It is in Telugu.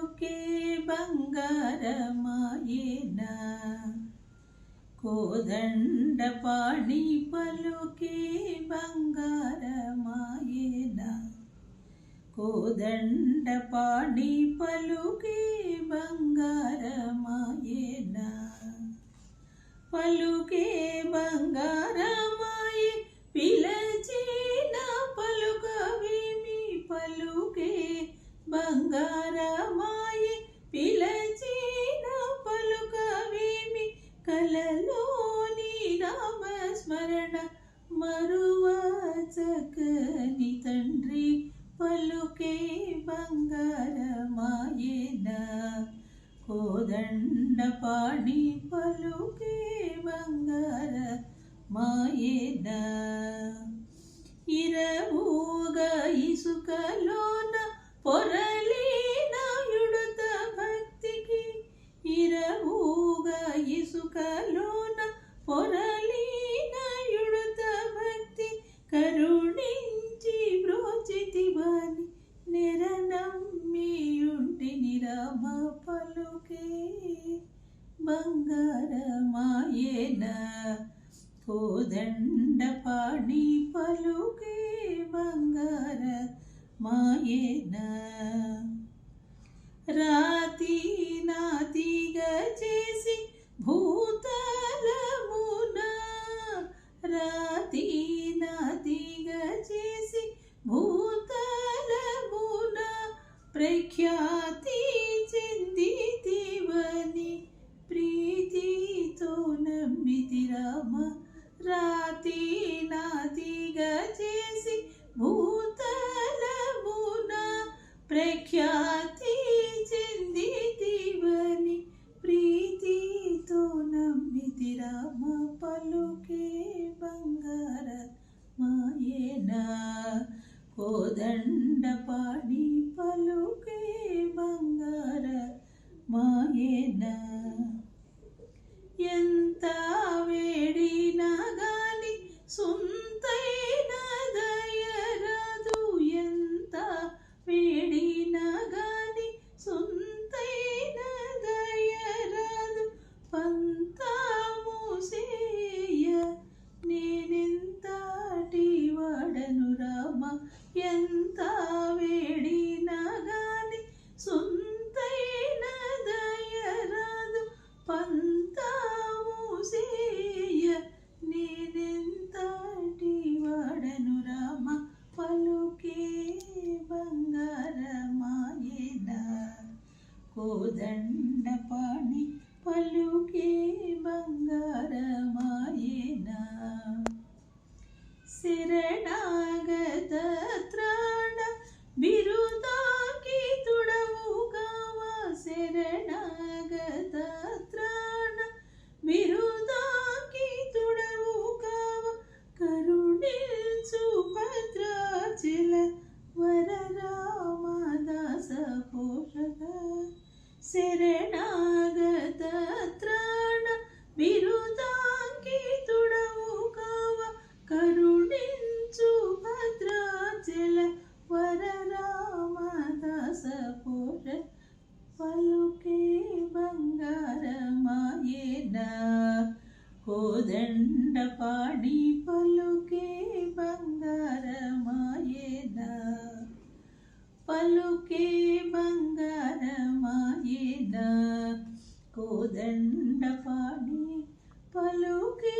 పలుకే బంగారమాయేనా? కోదండ పాణి పలుకే బంగారమాయేనా? కోదండ పాణి పలుకే బంగారమాయేనా? పలుకే బంగారమాయే చక్కని తండ్రి పలుకే బంగారమాయేనా. కోదండ పాణి పలుకే బంగార మాయేనా ఇరవుగా ఇసుకలోన పొరలి బంగారమాయేనా కోదండ పాణి పలుకే బంగార మాయేనా రాతి నాతిగా చేసి భూతలమున రాతి నాతిగా చేసి భూతలమున ప్రఖ్యాతి రామ పలుకే బంగార మాయేనా కోదండ పాడి పా కోదండ పాణి పలుకే బంగారమాయేనా. శరణాగత కోదండ పాడి పలుకే బంగారమాయేదా పలుకే బంగారమాయేదా కోదండ పాడి పలుకే